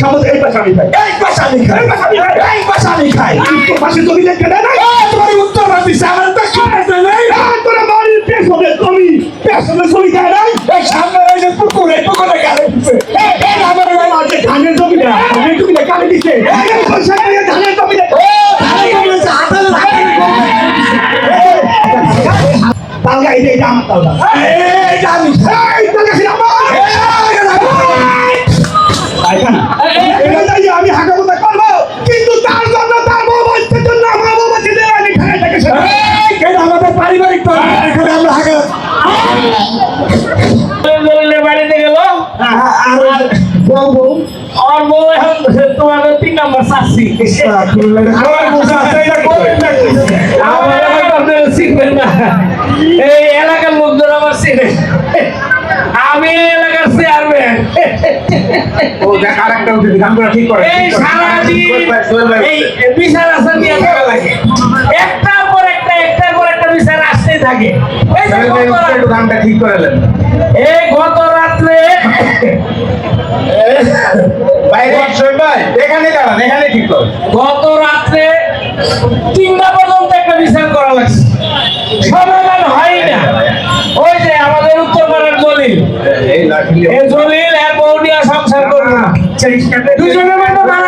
সমুদ্র এই পাশে আমি খাই এই পাশে আমি খাই এই পাশে আমি খাই তো পাশে জমি দেখতে দেয় না তোমার উত্তর দিছে আমার দক্ষিণ পাশে নেই তোরা বাড়ির পেছনে জমি পেছনে জমি দেয় নাই এই সামনে এই যে পুকুর এই পুকুরে গেলে এই এই আমার এই আজকে ধানের জমিটা ধানের জমিটা কাটে দিচ্ছে এই পয়সা দিয়ে ধানের জমিটা তালগা এই এটা আমার তালগা এই জানি এই এলাকা আপনারা চিনবেন না এই এলাকার লোকজন আমার চিনে। আমি এলাকার চেয়ারম্যান ও দেখ আরেকটা উঠে গানগুলো ঠিক করে এই সারাদিন এই বিচার আসার নিয়ে থাকা লাগে? একটার পর একটা একটার পর একটা বিচার আসতেই থাকে। এই যে গানটা ঠিক করে এই গত রাত্রে এখানে দাঁড়ান এখানে ঠিক কর? গত রাত্রে তিনটা পর্যন্ত একটা বিচার করা লাগছে। সমাধান হয় না। ওই যে আমাদের উত্তরপাড়ার জলিল। এই জলিল এর বউ নিয়ে সংসার করবে না। দুজনের মধ্যে মারামারি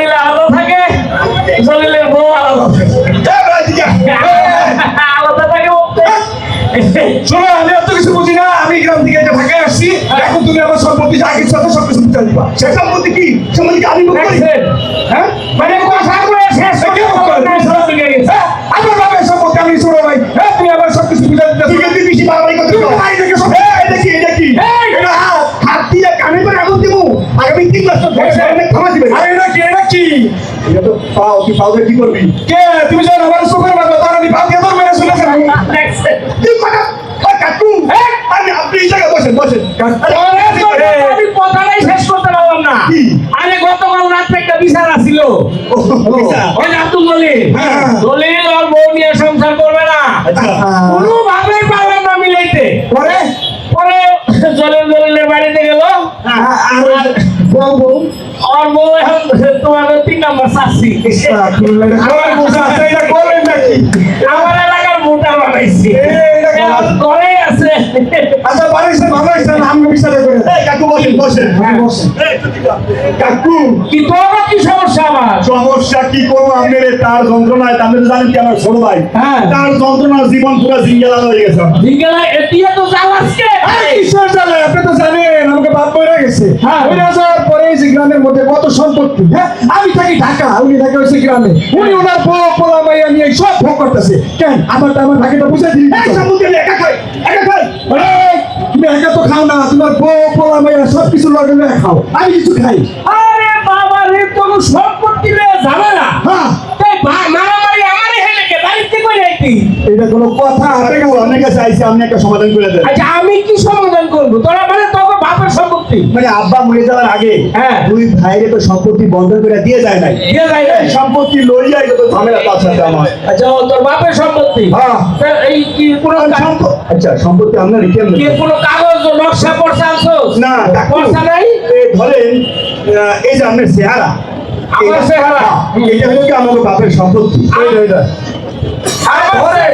আমার সম্পত্তি যা কিছু আছে সব কিছু বুঝতে দিবা সে সম্পত্তি কি? সম্পত্তি কি আমি? হ্যাঁ? মানে কথা বলে শেষ দিকে গেছে। হ্যাঁ, আমার বাবার সম্পত্তি আমি ছোট ভাই হ্যাঁ তুমি আমার সব কিছু বুঝে দিতে তুই কিন্তু বেশি বাড়াবাড়ি তুমি ভাই দেখে সব এই, এটা কি এটা কি! এটা হাত দিয়ে কানে করে আগুন দিব। আগামী তিন মাস থামা দিবে। আরে এটা কি এটা কি? এটা তো পাও তুই পাও কি করবি? কে? তুমি যখন আমার চোখের মাথা তার আমি পাল দিয়ে তোর মেরে শুনেছেন তুই কথা কাকু। আমি আপনি এই জায়গায় বসেন বসেন পরে তো আমি কথাটাই শেষ করতে পারলাম না কি? আরে গতকাল রাত্রে একটা বিচার আসছিল ওই আব্দুল হ্যাঁ। আর বউ নিয়ে সংসার করবে না। আচ্ছা। কোনোভাবে পারলাম না মিলাইতে। পরে? পরে জলিল জলিলের বাড়িতে গেল। আর বউ বউ। আর বউ এখন তিন নম্বর আমার এলাকার মোটা বানাইছি। আচ্ছা ভালো না আমি বিচারে করে এই কাকু বসেন বসেন হ্যাঁ বসেন? কাকু কি কি সমস্যা আমার সমস্যা কি করব আপনার তার যন্ত্রণায় আপনি তো জানেন কি আমার ছোট ভাই হ্যাঁ। তার যন্ত্রণার জীবন পুরো জিঙ্গেলা হয়ে গেছে এটিয়ে তো আজকে কিসের জ্বালা? আপনি তো জানেন আমাকে বাপ মরে গেছে। হ্যাঁ। যাওয়ার পরে এই গ্রামের মধ্যে কত সম্পত্তি হ্যাঁ? আমি থাকি ঢাকা উনি থাকে গ্রামে। উনি ওনার বউ পোলা মাইয়া নিয়ে সব ভোগ করতেছে। কেন? আমার তো আমার ঢাকাটা বুঝে দিই। এই সম্পত্তি একা খাই একা খাই। তুমি একা তো খাও না তোমার বউ পোলা মাইয়া সব কিছু লগে লগে খাও। আমি কিছু খাই। আরে বাবা রে তোর সম্পত্তি রে যাবে না। হ্যাঁ। তাই মারামারি আমারই হেলে কে বাড়িতে কই রাখতি এটা কোনো কথা কাকু আপনার কাছে আইসি আপনি একটা সমাধান করে দেন। আচ্ছা আমি কি সমাধান করব? তোরা মানে তোর বাপের সম্পত্তি। মানে আব্বা মরে যাওয়ার আগে হ্যাঁ। দুই ভাইরে তো সম্পত্তি বন্ধ করে দিয়ে যায় নাই। দিয়ে যায় না এই সম্পত্তি লই যায় তো ঝামেলা তার সাথে আমার। আচ্ছা তোর বাপের সম্পত্তি? হ্যাঁ। তা এই কি কোনো আচ্ছা সম্পত্তি আপনার কেমন কি কোনো কাগজ নকশা পড়ছে আনছোস? না পড়ছে নাই? এই ধরেন এই যে আপনার চেহারা। আমার চেহারা? হ্যাঁ, এটা হলো কি আমার বাপের সম্পত্তি। আমার ধরে।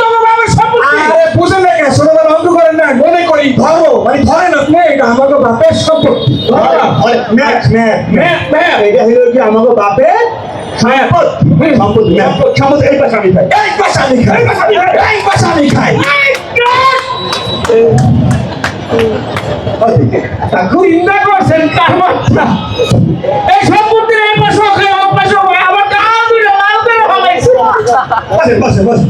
তোর বাপের সম্পত্তি আরে বুঝেন না কেন ছোটবেলা অঙ্ক করেন না মনে করি ধরো মানে ধরেন আপনি এটা আমাকে বাপের সম্পত্তি ধরে, ম্যাপ, ম্যাপ, ম্যাপ, ম্যাপ। এটা হলো কি আমার বাপের সম্পত্তি সম্পত্তি সম্পত্তি এই পাশে আমি খাই এই পাশে আমি খাই এই পাশে আমি খাই কাকু চিন্তা করছেন তার মাত্রা এই বসেন বসেন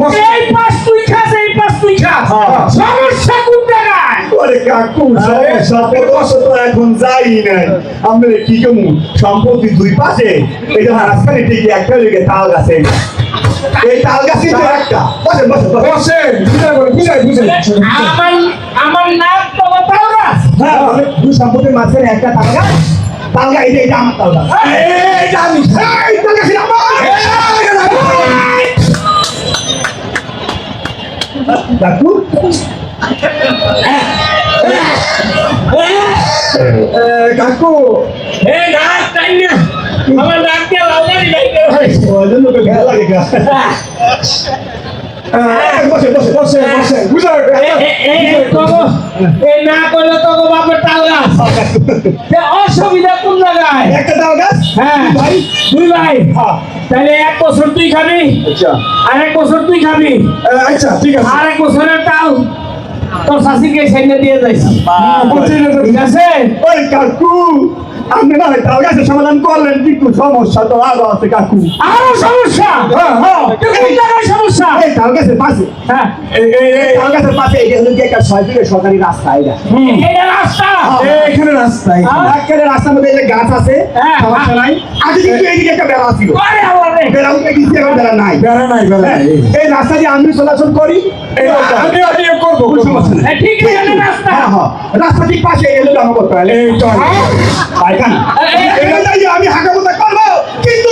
বসেন এই পাশ তুই খাস এই পাশ তুই খাস। হ্যাঁ। সমস্যা কোন জায়গায়? ওরে কাকু সমস্যা তো বসে। তো এখন যাই নাই। আমরা কি কমু সম্পত্তি দুই পাশে। এটা মাঝখানে ঠিক একটা লেগে তাল গাছে। এই তাল গাছে তো একটা। বসেন বসেন বসেন বুঝাই বুঝাই বুঝাই আমার হ্যাঁ মানে দুই সম্পত্তির মাঝখানে একটা তাল গাছ। তাল গাছ এটা এটা আমার তাল গাছ। এইটা আমি। এই তাল গাছ আমার। কাকু এ, কাকু এ নাক তাই না? আমার যাইতে হয় ওই জন্য তো লাগে। বসে বসে বসে বসে। এ- না করলে তগো বাপের তাল গাছ। এ অসুবিধা কোন জায়গায়? একটা তাল গাছ? হ্যাঁ। ভাই? দুই ভাই। হ্যাঁ। তাহলে এক বছর তুই খাবি আচ্ছা। আর এক বছর তুই খাবি। আচ্ছা ঠিক আছে। আর এক বছরের তাল তোর শাশিকে সেনে দিয়ে যাইছি ঠিক আছে? ওই কাকু আপনি না হয় তাল সমাধান করলেন কিন্তু সমস্যা তো আরও আছে কাকু। আরও সমস্যা? হ্যাঁ হ্যাঁ। সমস্যা? এই পাশে। হ্যাঁ। এই গাছের পাশে এটা হলো একটা সরকারি রাস্তা এটা এটা রাস্তা। এ, এখানে রাস্তার মধ্যে গাছ আছে হ্যাঁ। নাই। আগে কিন্তু এইদিকে একটা বেড়া ছিল। আরে আল্লাহ রে বেড়া উঠে গেছি এখন বেড়া নাই। বেড়া নাই বেড়া হ্যাঁ, এই রাস্তা দিয়ে আমি চলাচল করি। আমি আমি করব। এ, ঠিক আছে রাস্তা। হ্যাঁ, হ্যাঁ। রাস্তা ঠিক পাশে এলো আমার করতে হয়। আমি করব কিন্তু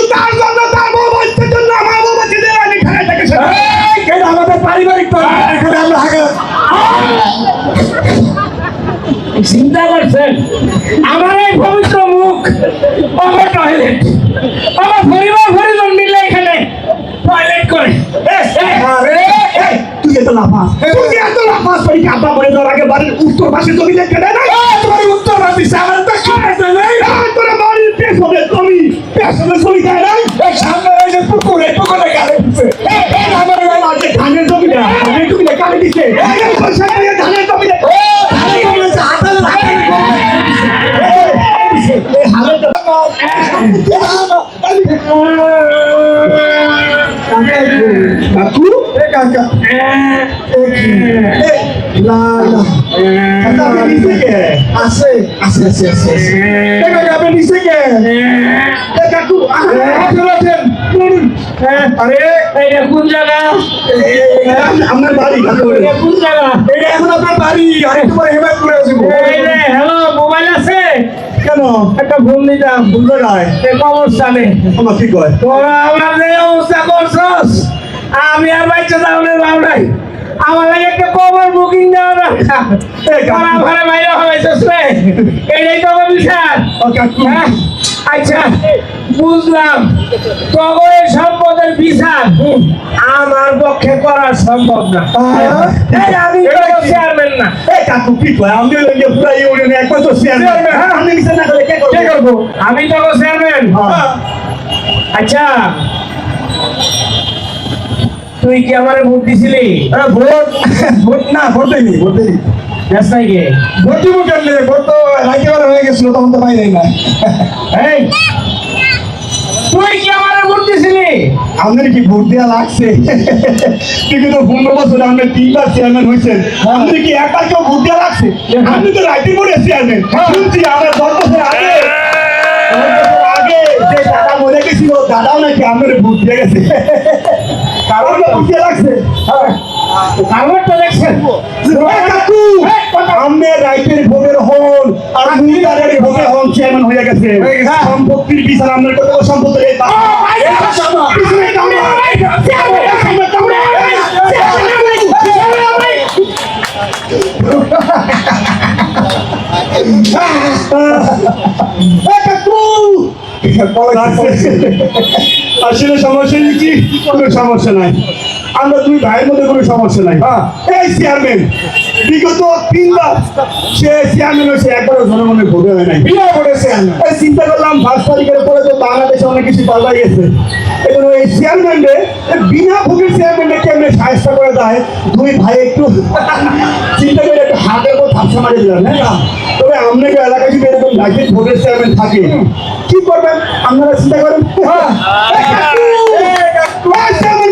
তুই এত লাফাস পারি কাপা পরে তোর আগে বাড়ির উত্তর পাশে জমি দেখে দেয় নাই তোমার উত্তর দিছে আমার তো খাইতে নেই তোর বাড়ির পেছনে জমি পেছনে জমি দেয় নাই সামনে এই যে পুকুর এই পুকুরে গাড়ি দিছে আমার ধানের জমি ধানের কানে দিছে ধানের জমি হাতের কাকু কাকা না কাকা, আপনি নিচে কে? আছে আছে আছে আছে আছে। এ কাকা আপনি নিচে কে এই, কাকু আরে, আছেন? এটা কোন জায়গা আপনার বাড়ি কোন জায়গা এটা এখন আপনার বাড়ি আর একটু পরে হেমায়তপুরে আসব হ্যালো মোবাইল আছে কেন একটা ফোন দিতাম বুঝলো নাই এ কবরস্থানে আমার কি কয় তোরা আমার যে অবস্থা করছস আমি আর যাও না যাও নাই আমার লাগে একটা কবর বুকিং দেওয়া দরকার। তোরা ঘরে বাইরে হয়েছিস রে এটাই তো বিচার। হ্যাঁ? আচ্ছা বুঝলাম। তবে সম্পদের বিচার। আমার পক্ষে করা সম্ভব না। আমি চেয়ারম্যান না। এই কাকু কি কয়? আমি পুরা ইউনিয়নে তো চেয়ারম্যান হ্যাঁ। আমি মিশে না করে কে করব? আমি তো চেয়ারম্যান। আচ্ছা তুই কি আমার ভোট দিছিলি? ভোট ভোট না ভোট দেয়নি ভোট দেয়নি দেশ নাকি ভোট দিব কেন ভোট তো হয়ে গেছিল তখন তো পাই নাই না। এই তুই কি আমার ভোট দিছিলি? আপনার কি ভোট দেওয়া লাগছে? কিন্তু তো পনেরো বছর আপনার তিনবার চেয়ারম্যান হয়েছেন। আপনি কি একবার কেউ ভোট দেওয়া লাগছে? আপনি তো রাইতে করে চেয়ারম্যান। শুনছি আমরা দশ বছর আগে দশ বছর আগে গেছিল দাদাও নাকি ভোট দিয়ে গেছে কারণ ভোট লাগছে দেখছেন কাকু আমের ভোটের হল আর ভোটে চেয়ারম্যান হয়ে গেছে হয়ে। সম্পত্তির বিচার কামড়া। এই কাকু! আসলে সমস্যা কি? কোনো সমস্যা নাই। আমরা দুই ভাইয়ের মধ্যে কোনো সমস্যা নাই। হ্যাঁ। এই চেয়ারম্যান বিগত তিনবার সে চেয়ারম্যান হয়েছে একবারও জনগণের ভোটে হয় নাই। চিন্তা করলাম পাঁচ তারিখের পরে তো বাংলাদেশে অনেক কিছু পাল্টাই গেছে জন্য এই বিনা ভোটের কেমনে সাহায্য করে দেয় দুই ভাই একটু চিন্তা করে একটু হাতের উপর থাপসা মারি দিলাম হ্যাঁ না? তবে আপনাকে এলাকায় যদি এরকম লাইফে ভোটের চেয়ারম্যান থাকে কি করবেন? আপনারা চিন্তা করেন। এই